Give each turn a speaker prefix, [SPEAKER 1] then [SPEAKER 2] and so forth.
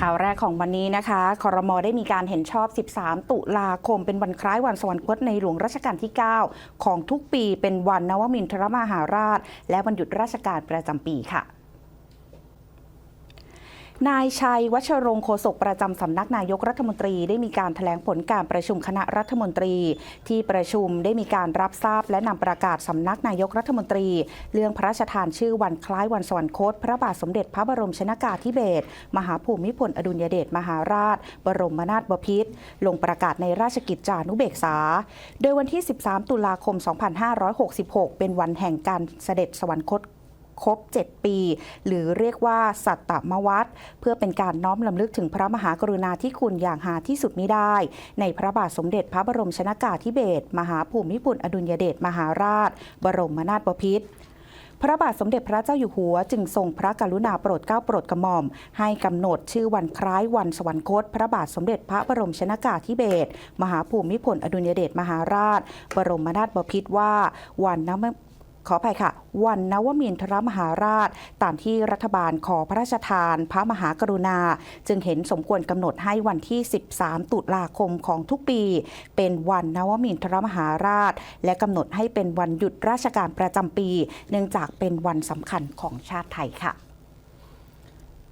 [SPEAKER 1] ข่าวแรกของวันนี้นะคะคอรมอได้มีการเห็นชอบ 13 ตุลาคม เป็นวันคล้ายวันสวรรคตในหลวงรัชกาลที่ 9 ของทุกปีเป็นวันนวมินทรมหาราช และวันหยุดราชการประจำปีค่ะ นายชัยวัชรงคโฆษกประจำสำนักนายกรัฐมนตรีได้มีการแถลงผลการประชุมคณะรัฐมนตรี ที่ประชุมได้มีการรับทราบ และนำประกาศสำนักนายกรัฐมนตรี เรื่องพระราชทานชื่อวันคล้ายวันสวรรคต พระบาทสมเด็จพระบรมชนากาธิเบศรมหาภูมิพลอดุลยเดชมหาราช บรมนาถบพิตรลงประกาศในราชกิจจานุเบกษา โดยวันที่ 13 ตุลาคม 2566 เป็นวันแห่งการเสด็จสวรรคต ครบ 7 ปี หรือเรียกว่าสัตตมวัตเพื่อเป็นการน้อมลำลึกถึงพระมหากรุณาธิคุณอย่างหาที่สุดมิได้ ในพระบาทสมเด็จพระบรมชนากาธิเบศรมหาภูมิพลอดุลยเดชมหาราช บรมนาถบพิตรพระบาทสมเด็จพระเจ้าอยู่หัว จึงทรงพระกรุณาโปรดเกล้าโปรดกระหม่อม ให้กำหนดชื่อวันคล้ายวันสวรรคต พระบาทสมเด็จพระบรมชนากาธิเบศรมหาภูมิพลอดุลยเดชมหาราช บรมนาถบพิตรว่าวันนว ขออภัยค่ะ วันนวมินทรมหาราช ตามที่รัฐบาลขอพระราชทาน พระมหากรุณา จึงเห็นสมควรกำหนดให้วันที่ 13 ตุลาคมของทุกปี เป็นวันนวมินทรมหาราช และกำหนดให้เป็นวันหยุดราชการประจำปี เนื่องจากเป็นวันสำคัญของชาติไทยค่ะ